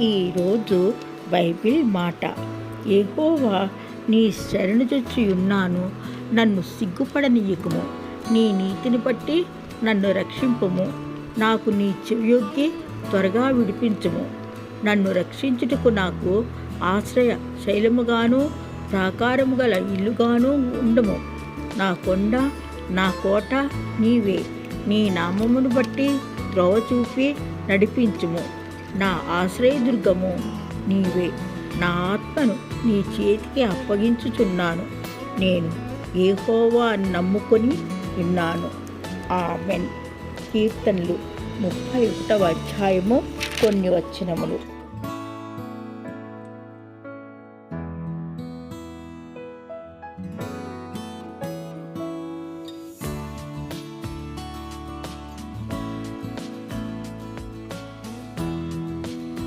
ఈరోజు బైబిల్ మాట. ఏహోవా నీ శరణుజొచ్చి ఉన్నాను. నన్ను సిగ్గుపడనీయకుము. నీ నీతిని బట్టి నన్ను రక్షింపుము. నాకు నీ చెవియొగ్గి త్వరగా విడిపించుము. నన్ను రక్షించుటకు నాకు ఆశ్రయ శైలముగాను ప్రాకారము గల ఇల్లుగాను ఉండము. నా కొండ నా కోట నీవే. నీ నామమును బట్టి త్రోవ చూపి నడిపించుము. నా ఆశ్రయదుర్గము నీవే. నా ఆత్మను నీ చేతికి అప్పగించుచున్నాను. నేను ఏహోవా అని నమ్ముకొని ఉన్నాను. ఆమెన్. కీర్తనలు ముప్పై ఒకటవ అధ్యాయము కొన్ని వచ్చినములు